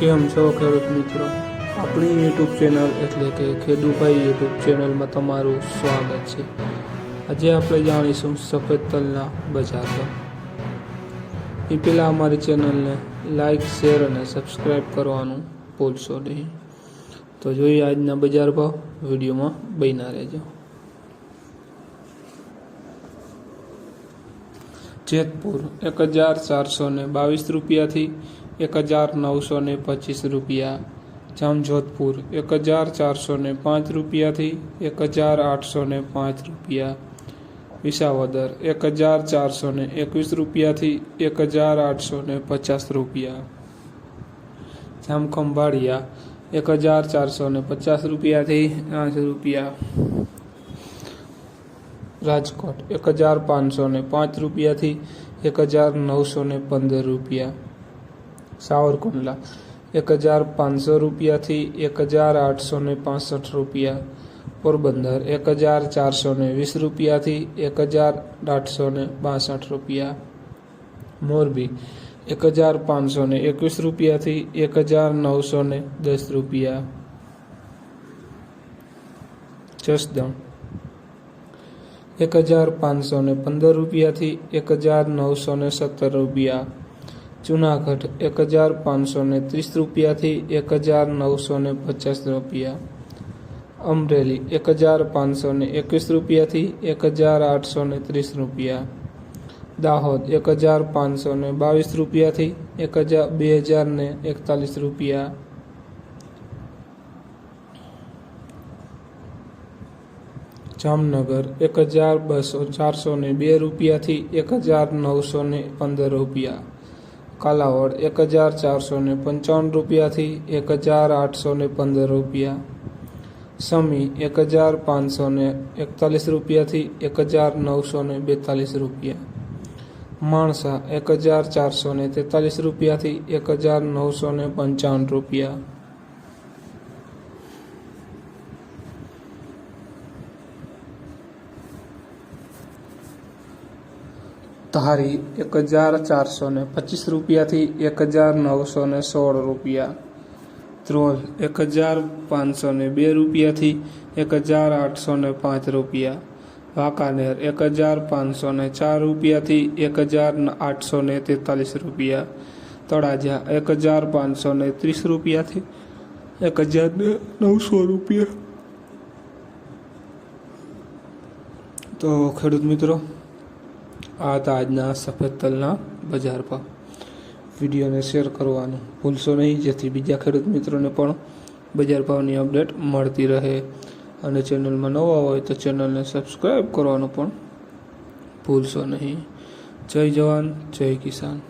કેમ છો ખેડૂત મિત્રો? આપણી યુટ્યુબ ચેનલ એટલે કે ખેડૂભાઈ યુટ્યુબ ચેનલમાં તમારું સ્વાગત છે. આજે આપણે જાણીશું સફેદ તલના બજાર એ પહેલાં અમારી ચેનલને લાઈક શેર અને સબસ્ક્રાઈબ કરવાનું ભૂલશો નહીં. તો જોઈએ આજના બજાર ભાવ. વિડીયોમાં બન્યા રહેજો. જેતપુર એક હજાર ચારસો ને બાવીસ રૂપિયાથી એક હજાર નવસો ને પચીસ રૂપિયા જામજોધપુર એક હજાર ચારસો ને પાંચ રૂપિયાથી એક હજાર આઠસો ને પાંચ રૂપિયા વિસાવદર એક હજાર ચારસો ને એકવીસ રૂપિયાથી એક હજાર આઠસો ને પચાસ રૂપિયા જામખંભાળિયા એક હજાર ચારસો ને પચાસ રૂપિયાથી આઠ રૂપિયા રાજકોટ એક હજાર પાંચસો ને પાંચ રૂપિયાથી એક હજાર નવસો ને પંદર રૂપિયા સાવરકુંડલા. એક હજાર પાંચસો રૂપિયાથી એક હજાર આઠસો ને પાસઠ રૂપિયા. પોરબંદર એક હજાર ચારસો ને વીસ રૂપિયાથી એક હજાર આઠસો ને બાસઠ રૂપિયા. મોરબી એક હજાર પાંચસો ને એકવીસ રૂપિયાથી એક હજાર નવસો ને દસ રૂપિયા. જસદણ એક હજાર પાંચસો ને પંદર રૂપિયાથી એક હજાર નવસો ને સત્તર રૂપિયા. જુનાગઢ એક હજાર પાંચસો ને ત્રીસ રૂપિયાથી એક હજાર નવસો ને પચાસ રૂપિયા. અમરેલી એક હજાર પાંચસો ને એકવીસ રૂપિયાથી એક હજાર આઠસો ને ત્રીસ રૂપિયા. દાહોદ એક હજાર પાંચસો ને બાવીસ રૂપિયાથી એક હજાર બે હજાર ને એકતાલીસ રૂપિયા. જામનગર એક હજાર બસો ચારસો ને બે રૂપિયાથી એક હજાર નવસો ને પંદર રૂપિયા. કાલાવડ એક હજાર ચારસો ને પંચાવન રૂપિયાથી એક હજાર આઠસો ને પંદર રૂપિયા. સમી એક હજાર પાંચસો ને એકતાલીસ રૂપિયાથી એક હજાર નવસો ને બેતાલીસ રૂપિયા. માણસા એક હજાર ચારસો ને તેતાલીસ રૂપિયાથી એક હજાર નવસો ને પંચાવન રૂપિયા. ધારી એક હજાર ચારસો ને પચીસ રૂપિયાથી એક હજાર નવસો ને સોળ રૂપિયા. ત્રણ એક હજાર પાંચસો ને બે રૂપિયાથી એક હજાર આઠસો ને પાંચ રૂપિયા. વાંકાનેર એક હજાર પાંચસો ને ચાર રૂપિયાથી એક હજાર આઠસો ને તેતાલીસ રૂપિયા. તળાજા એક હજાર પાંચસો ને ત્રીસ રૂપિયાથી એક હજાર નવસો રૂપિયા. તો ખેડૂત મિત્રો આ હતા આજના સફેદ તલના બજાર ભાવ વિડીયોને શેર કરવાનું ભૂલશો નહીં, જેથી બીજા ખેડૂત મિત્રોને પણ બજાર ભાવની અપડેટ મળતી રહે. અને ચેનલમાં નવા હોય તો ચેનલને સબસ્ક્રાઈબ કરવાનું પણ ભૂલશો નહીં. જય જવાન, જય કિસાન.